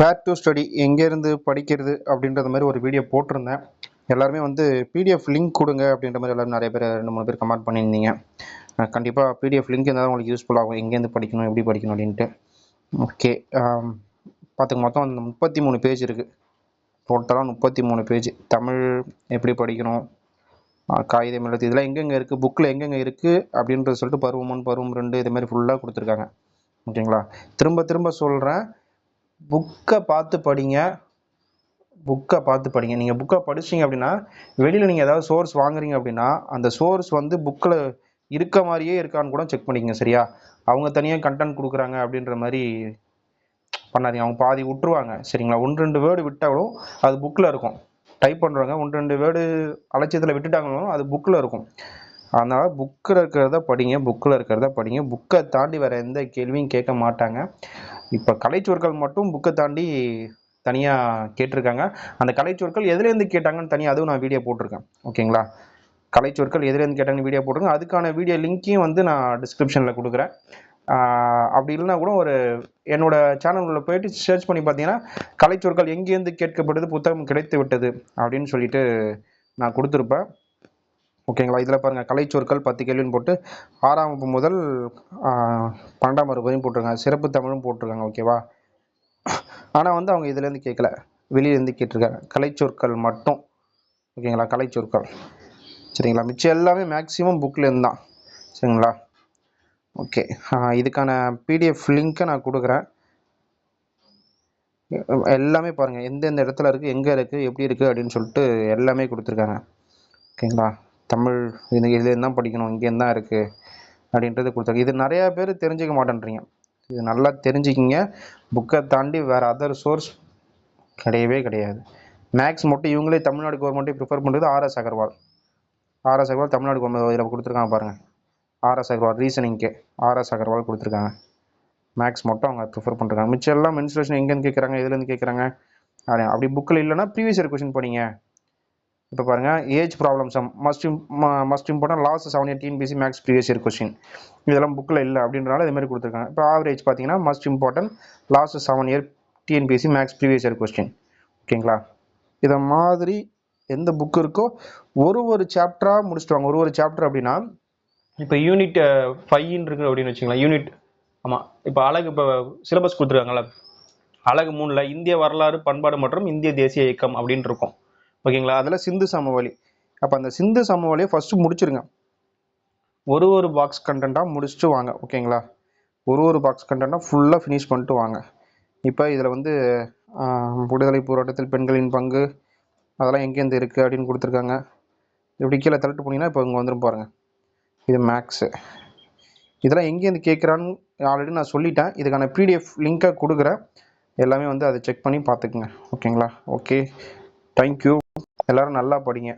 Where to study எங்கேருந்து படிக்கிறது அப்படின்றது மாதிரி ஒரு வீடியோ போட்டிருந்தேன். எல்லாருமே வந்து பிடிஎஃப் லிங்க் கொடுங்க அப்படின்ற மாதிரி எல்லாரும் நிறைய பேர் ரெண்டு மூணு பேர் கமெண்ட் பண்ணியிருந்தீங்க. கண்டிப்பாக பிடிஎஃப் லிங்க் இருந்தால் உங்களுக்கு யூஸ்ஃபுல் ஆகும். எங்கேருந்து படிக்கணும் எப்படி படிக்கணும் அப்படின்ட்டு. ஓகே பார்த்துக்க மொத்தம் அந்த முப்பத்தி மூணு பேஜ் இருக்குது டோட்டலாக முப்பத்தி மூணு பேஜ் தமிழ் எப்படி படிக்கணும் காகிதம் எழுத்து இதெல்லாம் எங்கெங்கே இருக்குது புக்கில் எங்கெங்கே இருக்குது அப்படின்றது சொல்லிட்டு பருவம் ஒன் பருவம் ரெண்டு இது மாதிரி ஃபுல்லாக கொடுத்துருக்காங்க. ஓகேங்களா திரும்ப திரும்ப சொல்கிறேன் புக்கை பார்த்து படிங்க. புக்கை பார்த்து படிங்க. நீங்கள் புக்கை படிச்சீங்க அப்படின்னா வெளியில் நீங்கள் ஏதாவது சோர்ஸ் வாங்குறீங்க அப்படின்னா அந்த சோர்ஸ் வந்து புக்கில் இருக்க மாதிரியே இருக்கான்னு கூட செக் பண்ணிக்கங்க சரியா? அவங்க தனியாக கண்டென்ட் கொடுக்குறாங்க அப்படின்ற மாதிரி பண்ணாதீங்க. அவங்க பாதி விட்டுருவாங்க சரிங்களா? ஒன்று ரெண்டு வேர்டு விட்டாலும் அது புக்கில் இருக்கும். டைப் பண்ணுறவங்க ஒன்று ரெண்டு வேர்டு அலட்சியத்தில் விட்டுட்டாங்களோ அது புக்கில் இருக்கும். அதனால் புக்கில் இருக்கிறத படிங்க புக்கில் இருக்கிறத படிங்க. புக்கை தாண்டி வேறு எந்த கேள்வியும் கேட்க மாட்டாங்க. இப்போ கலைச்சொற்கள் மட்டும் புக்கை தாண்டி தனியாக கேட்டிருக்காங்க. அந்த கலைச்சொற்கள் எதுலேருந்து கேட்டாங்கன்னு தனியாக அதுவும் நான் வீடியோ போட்டிருக்கேன். ஓகேங்களா கலைச்சொற்கள் எதுலேருந்து கேட்டாங்கன்னு வீடியோ போட்டிருக்கேன். அதுக்கான வீடியோ லிங்க்கையும் வந்து நான் டிஸ்கிரிப்ஷனில் கொடுக்குறேன். அப்படி இல்லைனா கூட ஒரு என்னோட சேனலில் போயிட்டு சர்ச் பண்ணி பார்த்தீங்கன்னா கலைச்சொற்கள் எங்கேருந்து கேட்கப்பட்டது புத்தகம் கிடைத்து விட்டது அப்படின்னு சொல்லிட்டு நான் கொடுத்துருப்பேன். ஓகேங்களா? இதில் பாருங்கள் கலைச்சொற்கள் பத்து கேள்வின்னு போட்டு ஆறாம் வகுப்பு முதல் பன்னெண்டாம் வகுப்பு வரையும் போட்டிருக்காங்க. சிறப்பு தமிழும் போட்டிருக்காங்க ஓகேவா? ஆனால் வந்து அவங்க இதுலேருந்து கேட்கல. வெளியிலேருந்து கேட்டிருக்காங்க. கலைச்சொற்கள் மட்டும். ஓகேங்களா? கலைச்சொற்கள். சரிங்களா? மிச்சம் எல்லாமே மேக்ஸிமம் புக்லேருந்து தான். சரிங்களா? ஓகே. இதுக்கான பிடிஎஃப் லிங்க்கை நான் கொடுக்குறேன். எல்லாமே பாருங்கள் எந்தெந்த இடத்துல இருக்குது எங்கே இருக்குது எப்படி இருக்குது அப்படின்னு சொல்லிட்டு எல்லாமே கொடுத்துருக்காங்க. ஓகேங்களா? தமிழ் இது இதுலேருந்து தான் படிக்கணும் இங்கேருந்து தான் இருக்குது அப்படின்றது கொடுத்தாங்க. இது நிறையா பேர் தெரிஞ்சுக்க மாட்டேன்றீங்க. இது நல்லா தெரிஞ்சுக்கிங்க. புக்கை தாண்டி வேறு அதர் சோர்ஸ் கிடையவே கிடையாது. மேக்ஸ் மட்டும் இவங்களே தமிழ்நாடு கவர்மெண்ட்டே ப்ரிஃபர் பண்ணுறது RS Agarwal RS Agarwal Tamil Nadu government இதில் கொடுத்துருக்காங்க பாருங்கள் ஆர்எஸ் அகர்வால் ரீசனிங்க்கு ஆர்எஸ் அகர்வால் கொடுத்துருக்காங்க. மேக்ஸ் மட்டும் அவங்க ப்ரிஃபர் பண்ணுறாங்க மிச்சம் எல்லாம் மென்சுரேஷன் எங்கேருந்து கேட்குறாங்க எதுலேருந்து கேட்குறாங்க அப்படி புக்கில் இல்லைன்னா ப்ரீவியஸ் இயர் கொஷின் படிங்க இப்போ பாருங்கள் age problems must must important last seven year TNPSC maths previous year question இதெல்லாம் புக்கில் இல்லை அப்படின்றனால இது கொடுத்துருக்காங்க. இப்போ ஆவரேஜ் பார்த்தீங்கன்னா must important last seven year TNPSC maths previous year question ஓகேங்களா? இதை மாதிரி எந்த புக்கு இருக்கோ ஒரு ஒரு சாப்டராக முடிச்சுட்டு வாங்க ஒரு ஒரு சாப்டர் அப்படின்னா இப்போ யூனிட் ஃபைவ்னு இருக்கு அப்படின்னு வச்சுங்களேன். யூனிட் ஆமாம் இப்போ அழகு இப்போ சிலபஸ் கொடுத்துருக்காங்கல்ல. அழகு மூணில் இந்திய வரலாறு பண்பாடு மற்றும் இந்திய தேசிய இயக்கம் அப்படின்னு இருக்கும். ஓகேங்களா? அதில் சிந்து சமவெளி. அப்போ அந்த சிந்து சமவெளியை ஃபஸ்ட்டு முடிச்சிருங்க. ஒரு ஒரு பாக்ஸ் கண்டென்ட்டாக முடிச்சுட்டு வாங்க ஓகேங்களா? ஒரு ஒரு பாக்ஸ் கண்டென்ட்டாக ஃபுல்லாக ஃபினிஷ் பண்ணிட்டு வாங்க. இப்போ இதில் வந்து விடுதலை போராட்டத்தில் பெண்களின் பங்கு அதெல்லாம் எங்கேருந்து இருக்குது அப்படின்னு கொடுத்துருக்காங்க. இப்படி கீழே தள்ளிட்டு போனீங்கன்னா இப்போ இங்கே வந்துடும் பாருங்கள் இது மேக்ஸு இதெல்லாம் எங்கேருந்து கேட்குறான்னு ஆல்ரெடி நான் சொல்லிட்டேன். இதுக்கான பிடிஎஃப் லிங்க்கை கொடுக்குறேன். எல்லாமே வந்து அதை செக் பண்ணி பார்த்துக்குங்க. ஓகேங்களா? ஓகே தேங்க்யூ எல்லோரும் நல்லா படிங்க.